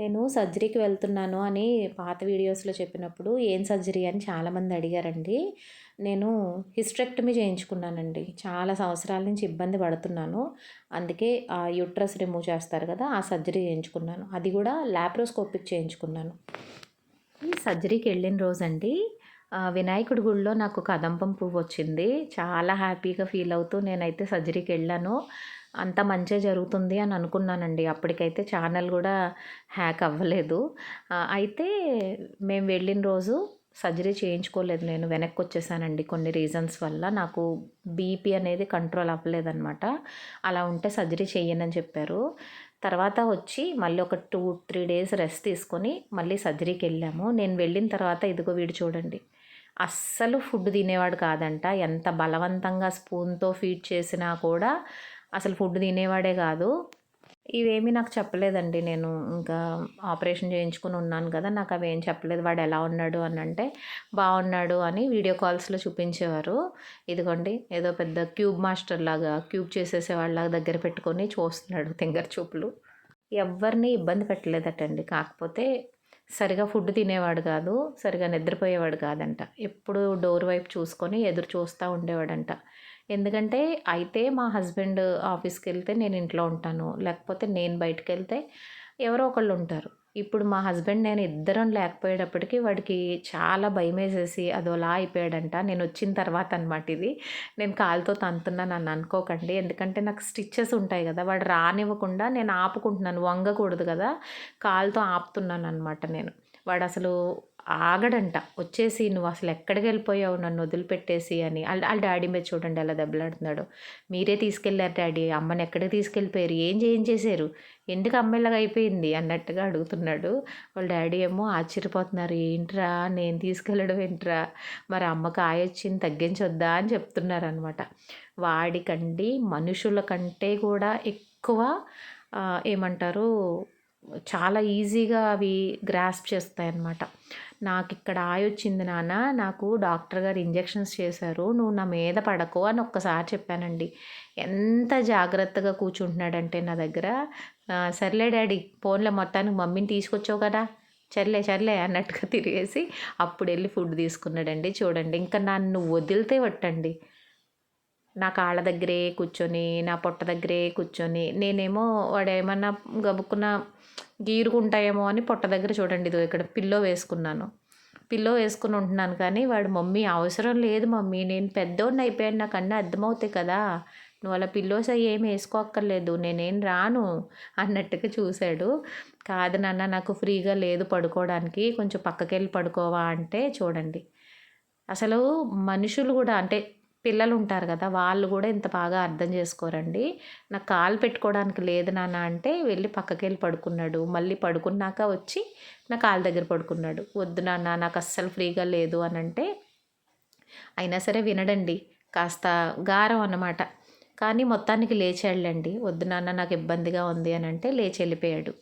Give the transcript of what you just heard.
నేను సర్జరీకి వెళ్తున్నాను అని పాత వీడియోస్లో చెప్పినప్పుడు ఏం సర్జరీ అని చాలామంది అడిగారండి. నేను హిస్ట్రెక్టమీ చేయించుకున్నానండి. చాలా సంవత్సరాల నుంచి ఇబ్బంది పడుతున్నాను. అందుకే ఆ యూట్రస్ రిమూవ్ చేస్తారు కదా ఆ సర్జరీ చేయించుకున్నాను. అది కూడా ల్యాప్రోస్కోపిక్ చేయించుకున్నాను. ఈ సర్జరీకి వెళ్ళిన రోజండి వినాయకుడి గుడిలో నాకు కదంబం పువ్వు వచ్చింది చాలా హ్యాపీగా ఫీల్ అవుతూ నేనైతే సర్జరీకి వెళ్ళాను. అంత మంచిగా జరుగుతుంది అని అనుకున్నానండి. అప్పటికైతే ఛానల్ కూడా హ్యాక్ అవ్వలేదు. అయితే మేము వెళ్ళిన రోజు సర్జరీ చేయించుకోలేదు. నేను వెనక్కి వచ్చేసానండి కొన్ని రీజన్స్ వల్ల. నాకు బీపీ అనేది కంట్రోల్ అవ్వలేదన్నమాట. అలా ఉంటే సర్జరీ చేయనని చెప్పారు. తర్వాత వచ్చి మళ్ళీ ఒక టూ త్రీ డేస్ రెస్ట్ తీసుకొని మళ్ళీ సర్జరీకి వెళ్ళాము. నేను వెళ్ళిన తర్వాత ఇదిగో వీడు చూడండి. అస్సలు ఫుడ్ తినేవాడు కాదంట. ఎంత బలవంతంగా స్పూన్తో ఫీడ్ చేసినా కూడా అసలు ఫుడ్ తినేవాడే కాదు. ఇవేమీ నాకు చెప్పలేదండి నేను ఇంకా ఆపరేషన్ చేయించుకుని ఉన్నాను కదా నాకు అవి ఏం చెప్పలేదు. వాడు ఎలా ఉన్నాడు అని అంటే బాగున్నాడు అని వీడియో కాల్స్లో చూపించేవారు. ఇదిగోండి ఏదో పెద్ద క్యూబ్ మాస్టర్ లాగా క్యూబ్ చేసేసే దగ్గర పెట్టుకొని చూస్తున్నాడు తింగర్ చూపులు. ఎవరిని ఇబ్బంది పెట్టలేదటండి. కాకపోతే సరిగా ఫుడ్ తినేవాడు కాదు సరిగా నిద్రపోయేవాడు కాదంట. ఎప్పుడు డోర్ వైపు చూసుకొని ఎదురు చూస్తూ ఉండేవాడంట. ఎందుకంటే అయితే మా హస్బెండ్ ఆఫీస్కి వెళ్తే నేను ఇంట్లో ఉంటాను. లేకపోతే నేను బయటకు వెళ్తే ఎవరో ఒకళ్ళు ఉంటారు. ఇప్పుడు మా హస్బెండ్ నేను ఇద్దరం లేకపోయేటప్పటికి వాడికి చాలా భయం వేసేసి అదోలా అయిపోయాడంట. నేను వచ్చిన తర్వాత అనమాట ఇది. నేను కాలుతో తంతున్నాను అని అనుకోకండి. ఎందుకంటే నాకు స్టిచ్చెస్ ఉంటాయి కదా వాడు రానివ్వకుండా నేను ఆపుకుంటున్నాను వంగకూడదు కదా. కాలుతో ఆపుతున్నాను అనమాట నేను. వాడు అసలు ఆగడంట. వచ్చేసి నువ్వు అసలు ఎక్కడికి వెళ్ళిపోయావు? నన్ను వదిలిపెట్టేసి అని. వాళ్ళ వాళ్ళ డాడీ మీద చూడండి ఎలా దెబ్బలాడుతున్నాడు. మీరే తీసుకెళ్ళారు డాడీ. అమ్మని ఎక్కడికి తీసుకెళ్ళిపోయారు? ఏం చేయించేశారు ఎందుకు అమ్మాయిలాగా అయిపోయింది? అన్నట్టుగా అడుగుతున్నాడు. వాళ్ళ డాడీ ఏమో ఆశ్చర్యపోతున్నారు. ఏంట్రా? నేను తీసుకెళ్ళడం ఏంట్రా? మరి అమ్మకి ఆయొచ్చింది తగ్గించొద్దా? అని చెప్తున్నారు అనమాట వాడికండి మనుషుల కంటే కూడా ఎక్కువ ఏమంటారు చాలా ఈజీగా అవి గ్రాస్ప్ చేస్తాయి అన్నమాట నాకు ఇక్కడ ఆయ వచ్చింది నాన్న నాకు డాక్టర్ గారు ఇంజెక్షన్స్ చేశారు నువ్వు నా మీద పడకు అని ఒక్కసారి చెప్పానండి. ఎంత జాగ్రత్తగా కూర్చుంటున్నాడంటే నా దగ్గర సర్లే డాడీ ఫోన్లో మొత్తానికి మమ్మీని తీసుకొచ్చావు కదా చర్లే చర్లే అన్నట్టుగా తిరిగేసి అప్పుడు వెళ్ళి ఫుడ్ తీసుకున్నాడండి. చూడండి ఇంకా నన్ను వదిలితే పట్టండి నా కాళ్ళ దగ్గరే కూర్చొని నా పొట్ట దగ్గరే కూర్చొని నేనేమో వాడు ఏమన్నా గబుక్కున గీరుకుంటాయేమో అని పొట్ట దగ్గర చూడండి ఇదో ఇక్కడ పిల్లో వేసుకున్నాను. పిల్లో వేసుకుని ఉంటున్నాను కానీ వాడు మమ్మీ అవసరం లేదు మమ్మీ నేను పెద్దోడిని అయిపోయాను నాకు అన్నీ అర్థమవుతాయి కదా. నువ్వు అలా పిల్లోస్ అయ్యి ఏమి వేసుకోక్కర్లేదు నేనేం రాను అన్నట్టుగా చూశాడు. కాదు నాన్న నాకు ఫ్రీగా లేదు పడుకోవడానికి కొంచెం పక్కకెళ్ళి పడుకోవా అంటే చూడండి. అసలు మనుషులు కూడా అంటే పిల్లలు ఉంటారు కదా వాళ్ళు కూడా ఇంత బాగా అర్థం చేసుకోరండి. నాకు కాలు పెట్టుకోవడానికి లేదు నాన్న అంటే వెళ్ళి పక్కకి వెళ్ళి పడుకున్నాడు. మళ్ళీ పడుకున్నాక వచ్చి నా కాలు దగ్గర పడుకున్నాడు. వద్దు నాన్న నాకు అస్సలు ఫ్రీగా లేదు అని అంటే అయినా సరే వినడండి. కాస్త గారం అన్నమాట. కానీ మొత్తానికి లేచి వెళ్ళండి వద్దు నాన్న నాకు ఇబ్బందిగా ఉంది అని అంటే లేచి వెళ్ళిపోయాడు.